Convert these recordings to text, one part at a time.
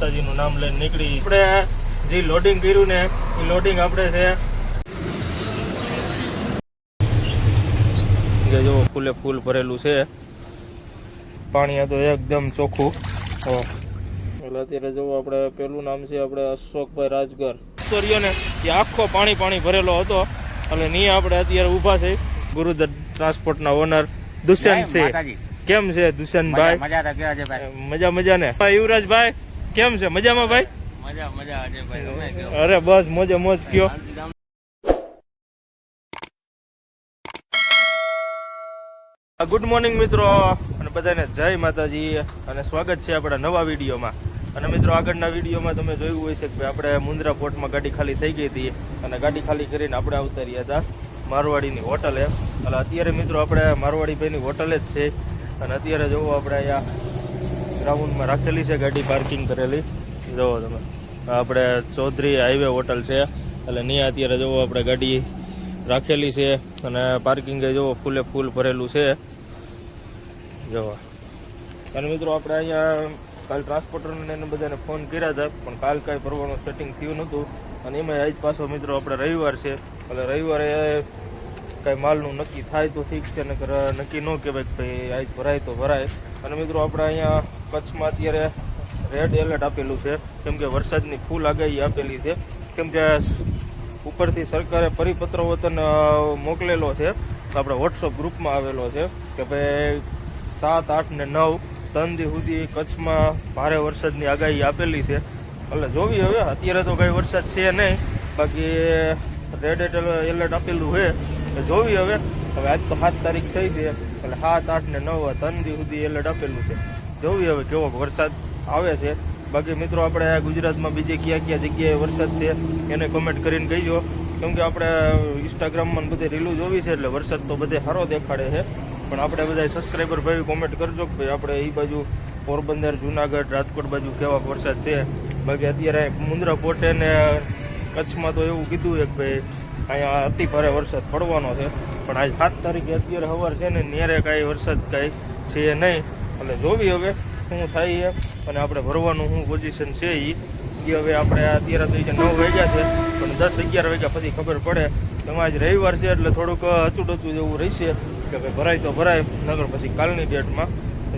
માતાજીનું નામ લઈને નીકળી. આપણે જે લોડિંગ કર્યું ને એ લોડિંગ આપણે છે. જો ફૂલે ફૂલ ભરેલું છે. પાણી આ તો એકદમ ચોખ્ખું. એટલે અત્યારે જો આપણે પેલું નામ છે આપણે અશોકભાઈ રાજગર. તો ને એ આખો પાણી પાણી ભરેલો હતો. એટલે નહીં આપણે અત્યારે ઊભા છે. ગુરુદર ટ્રાન્સપોર્ટના ઓનર દુષ્યંત છે. કેમ છે દુષ્યંતભાઈ? મજા મજા મજા ને ભાઈ યુવરાજભાઈ કેમ છે? મજામાં ભાઈ? મજા મજા આજે ભાઈ અરે બસ મોજે મોજ કયો. ગુડ મોર્નિંગ મિત્રો અને બધાને જય માતાજી અને સ્વાગત છે આપણા નવા વિડીયોમાં. અને મિત્રો આગળના વિડીયોમાં તમે જોયું હોય છે કે આપણે મુન્દ્રા પોર્ટમાં ગાડી ખાલી થઈ ગઈ હતી અને ગાડી ખાલી કરીને આપણે આવતા હતા મારવાડીની હોટલે. એટલે અત્યારે મિત્રો આપણે મારવાડીભાઈની હોટલે જ છે. અને અત્યારે જોવો આપણે અહીંયા ગ્રાઉન્ડમાં રાખેલી છે, ગાડી પાર્કિંગ કરેલી. જુઓ તમે, આપણે ચૌધરી હાઈવે હોટલ છે. એટલે નહીં અત્યારે જુઓ આપણે ગાડી રાખેલી છે અને પાર્કિંગ જુઓ ફૂલે ફૂલ ભરેલું છે. જુઓ. અને મિત્રો આપણે અહીંયા કાલ ટ્રાન્સપોર્ટરને એને બધાને ફોન કર્યા હતા, પણ કાલ કાંઈ ભરવાનું સેટિંગ થયું નહોતું. અને એમાં આજ પાછો મિત્રો આપણે રવિવાર છે. એટલે રવિવારે કાંઈ માલનું નક્કી થાય તો ઠીક છે, નકર નક્કી ન કહેવાય કે ભાઈ આજ ભરાય તો ભરાય. અને મિત્રો આપણે અહીંયા કચ્છમાં અત્યારે રેડ એલર્ટ આપેલું છે. કેમ કે વરસાદની ફૂલ આગાહી આપેલી છે. કેમ કે ઉપરથી સરકારે પરિપત્ર વતન મોકલેલો છે. આપણે વોટ્સઅપ ગ્રુપમાં આવેલો છે કે ભાઈ સાત, આઠ ને નવ ત્રણ દી સુધી કચ્છમાં ભારે વરસાદની આગાહી આપેલી છે. એટલે જોવી હવે, અત્યારે તો કંઈ વરસાદ છે નહીં. બાકી રેડ એલર્ટ આપેલું છે. જોવી હવે. હવે આજ તો સાત તારીખ થઈ છે. એટલે સાત, આઠ ને નવ ત્રણ દી સુધી એલર્ટ આપેલું છે. જોવી હવે કેવો વરસાદ આવે છે. બાકી મિત્રો, આપણે ગુજરાતમાં બીજે ક્યાં ક્યાં જગ્યાએ વરસાદ છે, એને કમેન્ટ કરીને કહીજો. કેમ કે આપણે ઇન્સ્ટાગ્રામમાં બધે રીલું જોવી છે એટલે વરસાદ તો બધે સારો દેખાડે છે. પણ આપણે બધા સબસ્ક્રાઈબર ભાઈ કોમેન્ટ કરજો કે ભાઈ આપણે એ બાજુ પોરબંદર, જુનાગઢ, રાજકોટ બાજુ કેવા વરસાદ છે. બાકી અત્યારે મુંદ્રા પોટે ને કચ્છમાં તો એવું કીધું કે ભાઈ, અહીંયા અતિ ભારે વરસાદ પડવાનો છે. પણ આજ સાત તારીખે અત્યારે સવાર છે ને, ન્યારે કાંઈ વરસાદ કાંઈ છે નહીં. એટલે જોવી હવે શું થાય અને આપણે ભરવાનું શું પોઝિશન છે એ એ હવે આપણે અત્યારે તો ઈ નવ વાગ્યા છે, પણ દસ અગિયાર વાગ્યા પછી ખબર પડે. એમાં આજ રવિવાર છે એટલે થોડુંક અચૂટ અચૂટ એવું રહેશે કે ભાઈ ભરાય તો ભરાય નગર પછી કાલની ડેટમાં.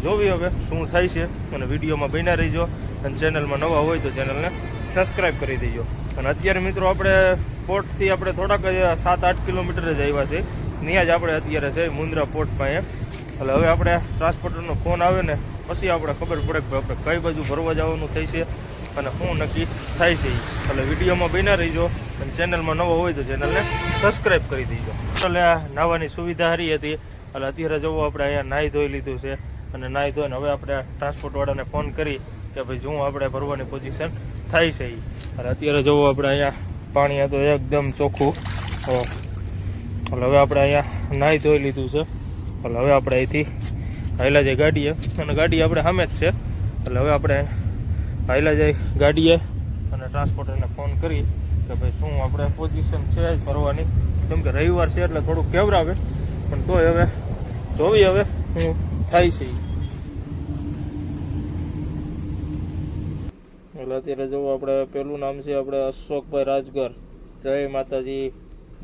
જોવી હવે શું થાય છે. અને વિડીયોમાં બન્યા રહીજો. અને ચેનલમાં નવા હોય તો ચેનલને સબસ્ક્રાઈબ કરી દેજો. અને અત્યારે મિત્રો આપણે પોર્ટથી આપણે થોડાક સાત આઠ કિલોમીટર જ આવ્યા છે. ત્યાં જ આપણે અત્યારે છે મુન્દ્રા પોર્ટ પાસે. એટલે હવે આપણે ટ્રાન્સપોર્ટરનો ફોન આવે ને, પછી આપણે ખબર પડે કે આપણે કઈ બાજુ ભરવા જવાનું થઈ છે અને શું નક્કી થાય છે. એટલે વિડીયોમાં બન્યા રહીજો અને ચેનલમાં નવો હોય તો ચેનલને સબસ્ક્રાઈબ કરી દેજો એટલે આ નાહવાની સુવિધા સારી હતી એટલે અત્યારે જવું આપણે અહીંયા નાહી ધોઈ લીધું છે અને નાહી ધોઈને હવે આપણે ટ્રાન્સપોર્ટવાળાને ફોન કરી કે ભાઈ શું આપણે ભરવાની પોઝિશન થાય છે. અને અત્યારે જવું આપણે અહીંયા પાણી હતું એકદમ ચોખ્ખું. એટલે હવે આપણે અહીંયા નાહી ધોઈ લીધું છે એટલે હવે આપણે અહીંથી હાઈલા જાય ગાડીએ. અને ગાડી આપણે સામે જ છે. એટલે હવે આપણે હાઈલા જાય ગાડીએ અને ટ્રાન્સપોર્ટરને ફોન કરી કે ભાઈ શું આપણે પોઝિશન છે જ ભરવાની કેમ કે રવિવાર છે એટલે થોડુંક કેવરાવે. પણ તોય હવે જોવી હવે શું થાય છે. એટલે અત્યારે જોવું આપણે પેલું નામ છે આપણે અશોકભાઈ રાજગર. જય માતાજી.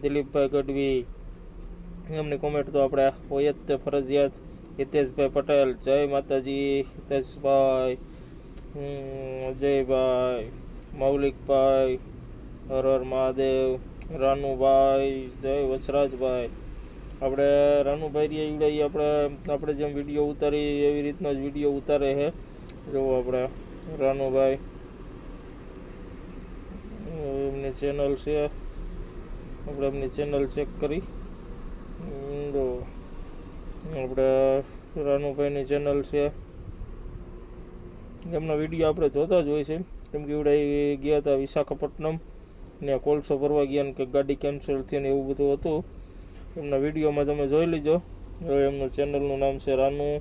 દિલીપભાઈ ગઢવી. એમની કોમેન્ટ તો આપણે હોય જ તે ફરજિયાત. હિતેશભાઈ પટેલ, જય માતાજી, હિતેશભાઈ. અજયભાઈ, મૌલિકભાઈ, હર હર મહાદેવ, રાનુભાઈ, જય વચરાજભાઈ આપણે રાનુભાઈ રે ઈવડે આપણે આપણે જેમ વીડિયો ઉતારી, એવી રીતનો જ વીડિયો ઉતારે છે. જોવો આપણે, રાનુભાઈ. એમની ચેનલ છે. આપણે એમની ચેનલ ચેક કરી. જો આપણે રાનુભાઈની ચેનલ છે. એમનો વીડિયો આપણે જોતા જ હોય છે. કેમ કે એવડે એ ગયા હતા વિશાખાપટ્ટનમ. ને કોલસો ભરવા ગયા ને કે ગાડી કેન્સલ થઈ ને એવું બધું હતું. એમના વિડીયોમાં તમે જોઈ લીજો. હવે એમનું ચેનલનું નામ છે રાનુ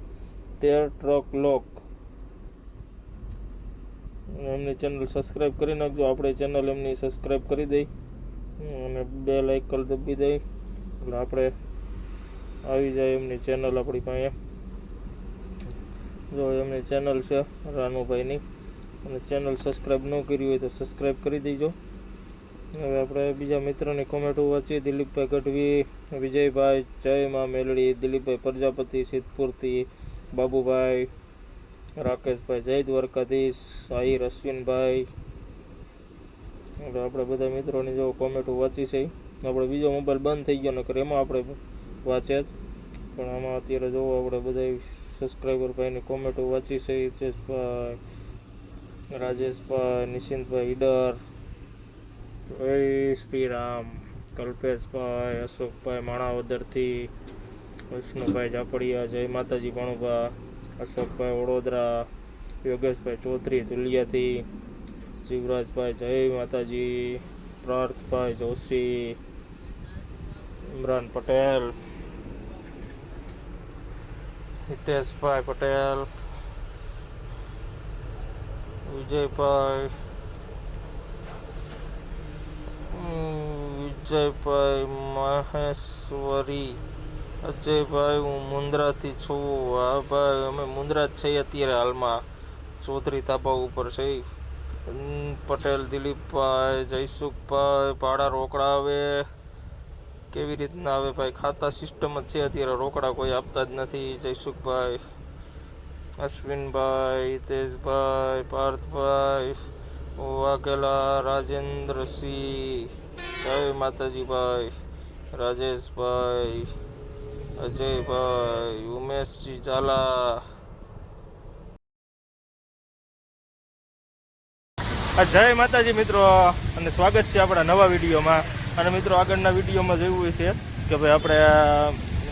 તેર ટ્રક લોક. એમની ચેનલ સબસ્ક્રાઈબ કરી નાખજો. આપણે ચેનલ એમની સબસ્ક્રાઈબ કરી દઈ. અને બે લાઇકલ દબી દઈ. એટલે આપણે આવી જાય એમની ચેનલ આપણી પાસે. જો એમની ચેનલ છે રાનુભાઈની, અને ચેનલ સબસ્ક્રાઈબ ન કરી હોય તો સબસ્ક્રાઈબ કરી દેજો. હવે આપણે બીજા મિત્રોની કોમેન્ટો વાંચીએ. દિલીપભાઈ ગઢવી, વિજયભાઈ, જય મા મેલડી, દિલીપભાઈ પ્રજાપતિ, સિદ્ધપુરથી, બાબુભાઈ, રાકેશભાઈ, જય દ્વારકાધીશ, આહિર, અશ્વિનભાઈ. આપણે બધા મિત્રોની જો કોમેન્ટો વાંચી છે. આપણે બીજો મોબાઈલ બંધ થઈ ગયો, નકર એમાં આપણે વાંચ્યા જ. પણ આમાં અત્યારે જોવો આપણે બધા સબસ્ક્રાઈબર ભાઈની કોમેન્ટો વાંચી છે, હિતેશભાઈ, રાજેશભાઈ, નિશિંતભાઈ ઈડર, જય શ્રીરામ કલ્પેશભાઈ, અશોકભાઈ માણાવદરથી વિષ્ણુભાઈ જાપડિયા જય માતાજી ભાણુભા, અશોકભાઈ વડોદરા, યોગેશભાઈ ચૌધરી ધુલિયાથી શિવરાજભાઈ જય માતાજી પાર્થભાઈ જોશી, ઇમરાન પટેલ હિતેશભાઈ પટેલ, વિજયભાઈ વિજયભાઈ મહેશ્વરી, અજયભાઈ હું મુન્દ્રાથી છું. હા ભાઈ, અમે મુન્દ્રા જ છીએ અત્યારે હાલમાં. ચૌધરી તાબા ઉપર છે. પટેલ, દિલીપભાઈ, જયસુખભાઈ ભાડા રોકડા આવે. કેવી રીતના આવે ભાઈ? ખાતા સિસ્ટમ જ છે અત્યારે, રોકડા કોઈ આપતા જ નથી. જયસુખભાઈ, અશ્વિનભાઈ હિતેશભાઈ પાર્થભાઈ, વાઘેલા, રાજેન્દ્રસિંહ, જય માતાજીભાઈ, રાજેશભાઈ, અજયભાઈ, ઉમેશજી ઝાલા. જય માતાજી મિત્રો, અને સ્વાગત છે આપણા નવા વિડીયોમાં. અને મિત્રો આગળના વિડીયોમાં જોયું છે કે ભાઈ આપણે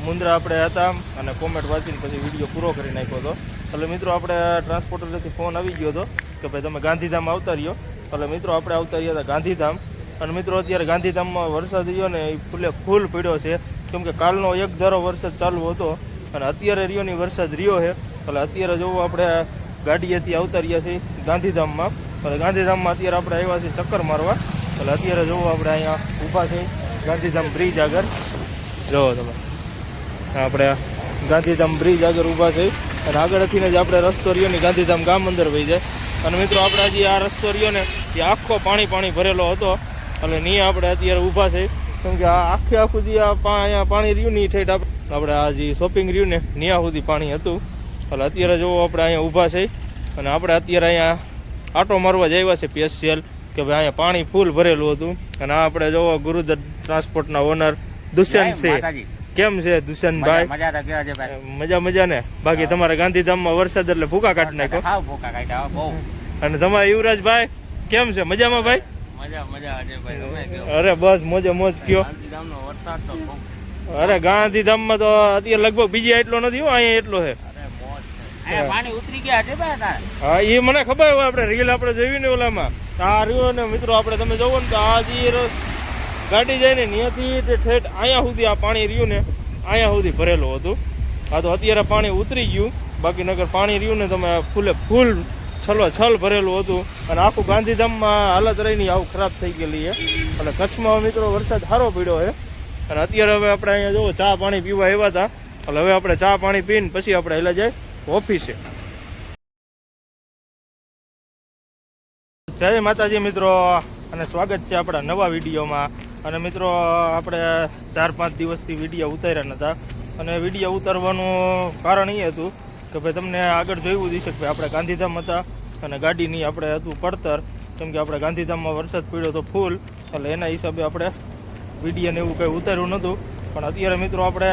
મુંદ્રા આપણે હતા અને કોમેન્ટ વાંચીને પછી વીડિયો પૂરો કરી નાખ્યો હતો. એટલે મિત્રો આપણે ટ્રાન્સપોર્ટરથી ફોન આવી ગયો હતો કે ભાઈ તમે ગાંધીધામ આવતા રહ્યો. એટલે મિત્રો આપણે આવતા રહ્યા હતા ગાંધીધામ. અને મિત્રો અત્યારે ગાંધીધામમાં વરસાદ રહ્યો ને એ ફૂલે ફૂલ પડ્યો છે. કેમ કે કાલનો એક ધારો વરસાદ ચાલુ હતો અને અત્યારે રહ્યોની વરસાદ રહ્યો છે. એટલે અત્યારે જોવો આપણે ગાડીએથી આવતા રહ્યા છીએ ગાંધીધામમાં. અને ગાંધીધામમાં અત્યારે આપણે આવ્યા છીએ ચક્કર મારવા. એટલે અત્યારે જોવો આપણે અહીંયા ઊભા છે, ગાંધીધામ બ્રિજ આગળ. જોવો તમે. આપણે ગાંધીધામ બ્રિજ આગળ ઊભા છે. અને આગળથીને જ આપણે રસ્તો રહ્યો ને ગાંધીધામ ગામ અંદર વહી જાય. અને મિત્રો, આપણે હજી આ રસ્તો રહ્યો ને, એ આખો પાણી પાણી ભરેલો હતો. એટલે નહીં આપણે અત્યારે ઊભા છે. કેમ કે આ આખે આખું જે આ અહીંયા પાણી રહ્યું નહીં ઠેઠ આપણે આ જે શોપિંગ રહ્યું ને ત્યાં સુધી પાણી હતું. એટલે અત્યારે જોવો આપણે અહીંયા ઊભા છે. અને આપણે અત્યારે અહીંયા આટો મારવા જ આવ્યા છે સ્પેશિયલ કે ભાઈ અહીંયા પાણી ફૂલ ભરેલું હતું. અને આ આપણે જોવો ગુરુદત્ત ટ્રાન્સપોર્ટના ઓનર દુષ્યંત છે. કેમ છે દુષ્યંતભાઈ? મજા મજા ને? બાકી તમારા ગાંધીધામમાં વરસાદ એટલે ભૂકા કાઢી નાખ્યો. અને તમારા યુવરાજભાઈ કેમ છે? મજામાં ભાઈ? અરે બસ મોજે મોજ કયો. અરે ગાંધીધામમાં ગાંધીધામમાં તો અત્યારે લગભગ બીજી એટલો નથી હો અહીંયા એટલો છે. પાણી ઉતરી ગયા છે હા એ મને ખબર હોય આપણે રીલ આપણે જોયું ને ઓલામાં. આ રહ્યો ને મિત્રો આપણે તમે જોવો ને તો આ જે ગાડી જાય ને ત્યાંથી ઠેઠ અહીંયા સુધી આ પાણી રહ્યું ને અહીંયા સુધી ભરેલું હતું. આ તો અત્યારે પાણી ઉતરી ગયું. બાકી નગર પાણી રહ્યું ને તમે ફૂલે ફૂલ છલો છલ ભરેલું હતું. અને આખું ગાંધીધામમાં હાલત રહીની આવું ખરાબ થઈ ગયેલી છે. એટલે કચ્છમાં મિત્રો વરસાદ સારો પડ્યો છે. અને અત્યારે હવે આપણે અહીંયા જોવો ચા પાણી પીવા આવ્યા હતા. એટલે હવે આપણે ચા પાણી પીને પછી આપણે એટલે જાય ઓફિસે. જય માતાજી મિત્રો, અને સ્વાગત છે આપણા નવા વિડીયોમાં. અને મિત્રો, આપણે ચાર પાંચ દિવસથી વીડિયો ઉતાર્યા નહોતા અને વીડિયો ઉતારવાનું કારણ એ હતું કે ભાઈ તમને આગળ જોયું દિશે કે ભાઈ આપણે ગાંધીધામ હતા અને ગાડીની આપણે હતું પડતર. કેમ કે આપણે ગાંધીધામમાં વરસાદ પડ્યો તો ફૂલ, એટલે એના હિસાબે આપણે વિડીયોને એવું કંઈ ઉતાર્યું નહોતું પણ અત્યારે મિત્રો, આપણે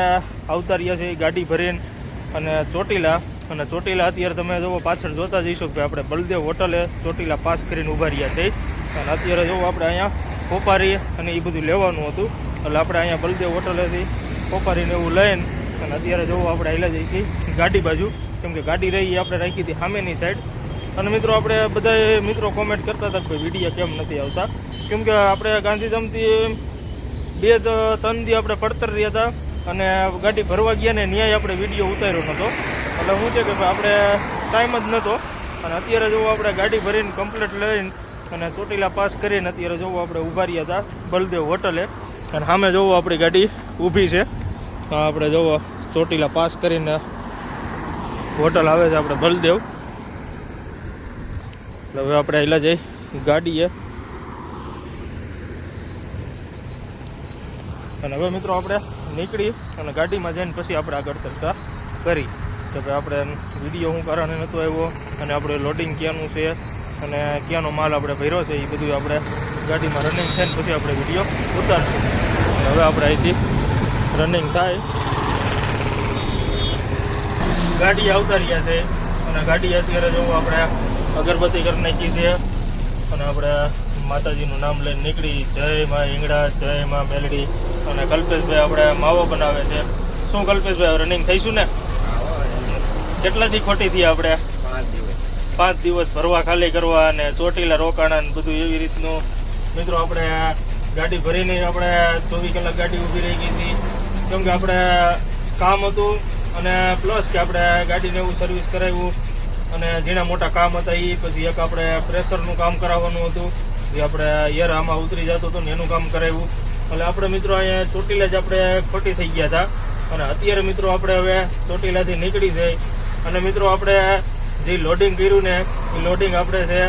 આવતા રહ્યા છીએ ગાડી ભરીને અને ચોટીલા. અને ચોટીલા અત્યારે તમે જોવો, પાછળ જોતા જઈશું કે આપણે બલદેવ હોટલે ચોટીલા પાસ કરીને ઊભા રહ્યા છે. અને અત્યારે જોવો આપણે અહીંયા કોપારી અને એ બધું લેવાનું હતું. એટલે આપણે અહીંયા બલદેવ હોટલેથી કોપારીને એવું લઈને અને અત્યારે જોવો આપણે આવેલા જઈએ છીએ ગાડી બાજુ. કેમ કે ગાડી રહી આપણે રાખી હતી સામેની સાઈડ અને મિત્રો, આપણે બધા મિત્રો કોમેન્ટ કરતા હતા કે વીડિયો કેમ નથી આવતા. કેમ કે આપણે ગાંધીધામથી બે ત્રણ દી આપણે પડતર રહ્યા હતા. અને ગાડી ભરવા ગયા ને ન્યાય આપણે વીડિયો ઉતાર્યો નહોતો. એટલે શું છે કે આપણે ટાઈમ જ નહોતો અને અત્યારે જો આપણે ગાડી ભરીને કમ્પ્લેટ લઈને અને ચોટીલા પાસ કરીને અત્યારે જોવો આપણે ઊભા રહ્યા હતા બલદેવ હોટલે. અને સામે જોવો આપણી ગાડી ઊભી છે. આપણે જોવો ચોટીલા પાસ કરીને હોટલ આવે છે આપણે બલદેવ. એટલે હવે આપણે આયલા જઈ ગાડીએ. અને હવે મિત્રો આપણે નીકળી અને ગાડીમાં જઈને પછી આપણે આગળ ચર્ચા કરી. કે ભાઈ આપણે વીડિયો શું કારણે નહોતો આવ્યો અને આપણે લોડિંગ ક્યાંનું છે અને ક્યાંનો માલ આપણે ભર્યો છે એ બધું આપણે ગાડીમાં રનિંગ થાય ને પછી આપણે વીડિયો ઉતારશું. હવે આપણે અહીંથી રનિંગ થાય. ગાડી આવતા રહ્યા છે અને ગાડી અત્યારે જોવું આપણે અગરબત્તી કરી નાખી છે અને આપણે માતાજીનું નામ લઈને નીકળી. જય માં ઈંગડા જય માં મેલડી અને કલ્પેશભાઈ આપણે માવો બનાવે છે. શું કલ્પેશભાઈ રનિંગ થઈશું ને? કેટલા દી ખોટી થઈ આપણે? પાંચ દિવસ. ભરવા ખાલી કરવા અને ચોટીલા રોકાણા ને બધું એવી રીતનું. મિત્રો આપણે ગાડી ભરીને આપણે ચોવીસ કલાક ગાડી ઊભી રહી ગઈ હતી. કેમ કે આપણે કામ હતું અને પ્લસ કે આપણે ગાડીને એવું સર્વિસ કરાવ્યું. અને જેના મોટા કામ હતા એ પછી એક આપણે પ્રેશરનું કામ કરાવવાનું હતું. જે આપણે એર આમાં ઉતરી જતું હતું ને એનું કામ કરાવ્યું. એટલે આપણે મિત્રો અહીંયા ચોટીલા જ આપણે ખોટી થઈ ગયા હતા. અને અત્યારે મિત્રો આપણે હવે ચોટીલાથી નીકળી જઈ. અને મિત્રો આપણે જે લોડિંગ કર્યું ને, એ લોડિંગ આપણે છે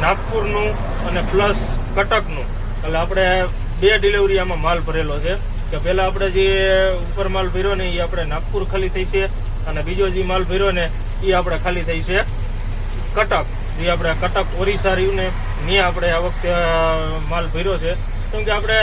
નાગપુરનું અને પ્લસ કટકનું. એટલે આપણે બે ડિલિવરી આમાં માલ ભરેલો છે. કે પહેલાં આપણે જે ઉપર માલ ભર્યો ને, એ આપણે નાગપુર ખાલી થઈ છે. અને બીજો જે માલ ભર્યો ને, એ આપણે ખાલી થઈ છે કટક. જે આપણે કટક, ઓરિસ્સા રહ્યું ને, ત્યાં આપણે આ વખતે માલ ભર્યો છે. કેમ કે આપણે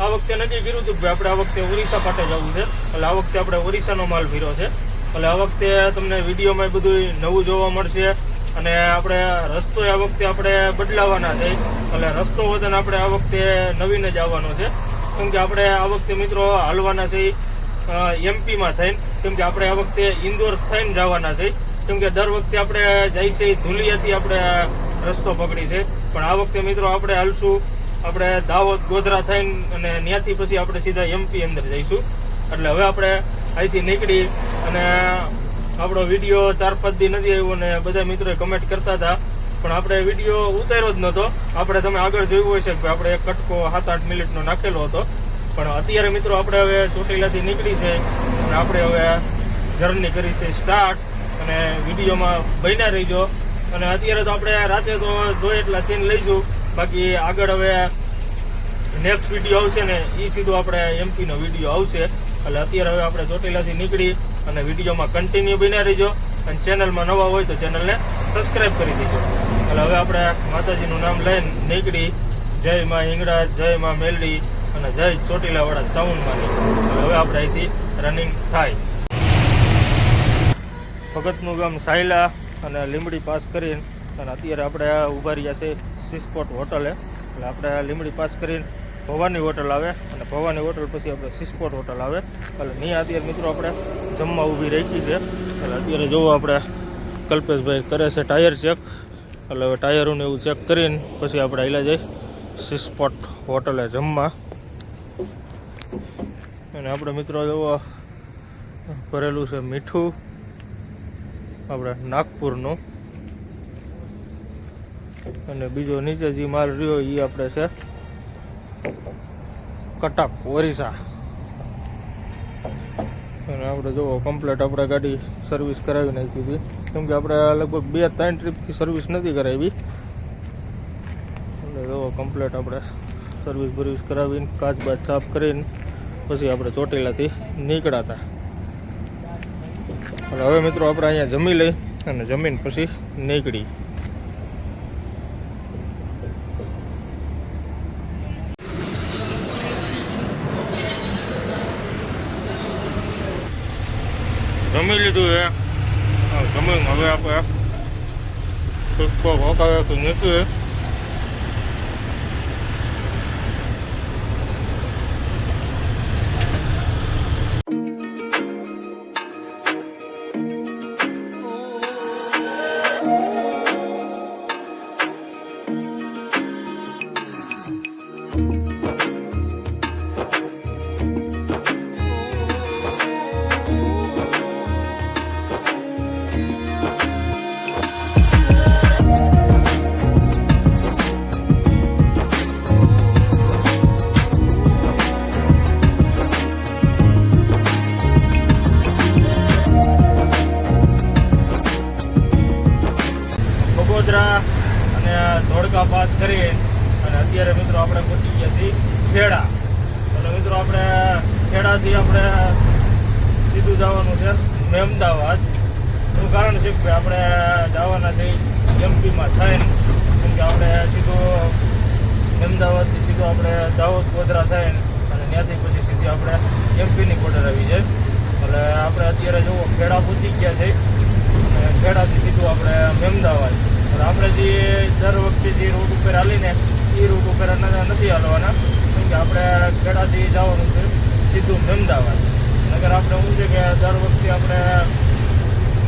આ વખતે નક્કી કર્યું હતું કે આપણે આ વખતે ઓરિસ્સા માટે જવું છે. એટલે આ વખતે આપણે ઓરિસ્સાનો માલ ભર્યો છે. એટલે આ વખતે તમને વિડીયોમાં બધું નવું જોવા મળશે. અને આપણે રસ્તો આ વખતે આપણે બદલાવાના છે. એટલે રસ્તો વતન આપણે આ વખતે નવીને જ આવવાનો છે. કેમ કે આપણે આ વખતે મિત્રો હાલવાના છે એમપીમાં થઈને. કેમ કે આપણે આ વખતે ઇન્દોર થઈને જવાના છે. કેમ કે દર વખતે આપણે જાય છે ધુલિયાથી આપણે રસ્તો પકડી છે. પણ આ વખતે મિત્રો આપણે હાલશું. આપણે દાહોદ, ગોધરા થઈને અને ત્યાંથી પછી આપણે સીધા એમપી અંદર જઈશું. એટલે હવે આપણે અહીંથી નીકળી અને આપણો વીડિયો ચાર પાંચ દી નથી આવ્યો ને બધા મિત્રોએ કમેન્ટ કરતા હતા. પણ આપણે વીડિયો ઉતાર્યો જ નહોતો. આપણે તમે આગળ જોયું હશે કે આપણે એક કટકો સાત આઠ મિનિટનો નાખેલો હતો. પણ અત્યારે મિત્રો આપણે હવે ચોટીલાથી નીકળી છે અને આપણે હવે જર્ની કરી છે સ્ટાર્ટ અને વિડીયોમાં બન્યા રહીજો. અને અત્યારે તો આપણે રાતે તો જોઈએ એટલા સીન લઈશું. બાકી આગળ હવે નેક્સ્ટ વીડિયો આવશે ને એ સીધો આપણે એમપીનો વીડિયો આવશે. એટલે અત્યારે હવે આપણે ચોટીલાથી નીકળી અને વિડીયોમાં કન્ટિન્યુ બિના રહીજો. અને ચેનલમાં નવા હોય તો ચેનલને સબસ્ક્રાઈબ કરી દેજો. એટલે હવે આપણે માતાજીનું નામ લઈને નીકળી. જય માં હિંગળા જય માં મેલડી અને જય ચોટીલાવાળા ચાઉનમાં હવે આપણે અહીંથી રનિંગ થાય. ભગતનું ગામ સાયલા અને લીમડી પાસ કરીને અને અત્યારે આપણે ઊભા રહ્યા છે સિસ્પોટ હોટલે. એટલે આપણે લીમડી પાસ કરીને ભવાની હોટલ આવે. ભવાની હોટલ પછી આપણે સિસ્પોટ હોટલ આવે. એટલે નહીં અત્યારે મિત્રો આપણે જમવા ઊભી રાખી છે. એટલે અત્યારે જોવો આપણે કલ્પેશભાઈ કરે છે ટાયર ચેક એટલે હવે ટાયરોને એવું ચેક કરીને પછી આપણે આવેલા જઈ સિસ્પોટ હોટલે જમવા. અને આપણે મિત્રો જોવો, ભરેલું છે મીઠું. આપણે નાગપુરનું. અને બીજો નીચે જે માલ રહ્યો એ આપણે છે કટક, ઓરિસા. અને આપણે જુઓ કમ્પ્લેટ આપણે ગાડી સર્વિસ કરાવી નાખી હતી. કેમ કે આપણે લગભગ બે, ત્રણ ટ્રીપથી સર્વિસ નથી કરાવી. એટલે જુઓ કમ્પ્લેટ આપણે સર્વિસ બર્વિસ કરાવીને કાચ બાચ સાફ કરીને પછી આપણે ચોટીલાથી નીકળાતા. અને હવે મિત્રો, આપણે અહીંયા જમી લઈ અને જમીન પછી નીકળી. હા, જમીને હવે આપણે પુષ્પો હોકાવેથી નીકળીએ કરી દાહોદ ગોધરા થઈને અને ત્યાંથી પછી સીધી આપણે એમપીની બોર્ડર આવી જાય. એટલે આપણે અત્યારે જુઓ, ખેડા પૂછી ગયા છે. અને ખેડાથી સીધું આપણે મહેમદાવાદ અને આપણે જે દર વખતે જે રૂટ ઉપર હાલીને એ રૂટ ઉપર નથી હાલવાના. કેમ કે આપણે ખેડાથી જવાનું છે, સીધું મહેમદાવાદ નગર આપણે શું છે કે દર વખતે આપણે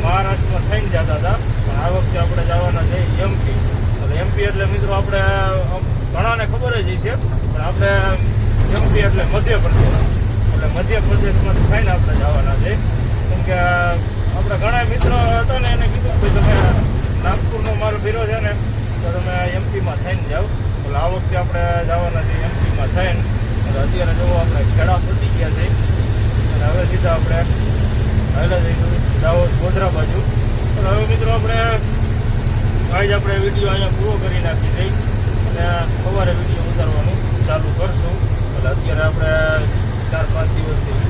મહારાષ્ટ્રમાં થઈને જતા હતા. પણ આ વખતે આપણે જવાના છે એમપી. એટલે એમપી એટલે મિત્રો આપણે ઘણાને ખબર જ છે પણ આપણે એમપી એટલે મધ્યપ્રદેશ. એટલે મધ્યપ્રદેશમાં થઈને આપણે જવાના છે. કેમ કે આપણે ઘણા મિત્રો હતા ને એને કીધું કે તમે નાગપુરનો મારો ભીરો છે ને, તો તમે એમપીમાં થઈને જાઓ. એટલે આ વખતે આપણે જવાના છે એમપીમાં થઈને. એટલે અત્યારે જો આપણે ખેડા પતી ગયા છે. અને હવે સીધા આપણે પહેલાં જઈશું દાહોદ ગોધરા બાજુ. પણ હવે મિત્રો આપણે આજ આપણે વીડિયો અહીંયા પૂરો કરી નાખી દઈ અને સવારે વીડિયો ઉતારવાનું ચાલુ કરશું. એટલે અત્યારે આપણે ચાર પાંચ દિવસથી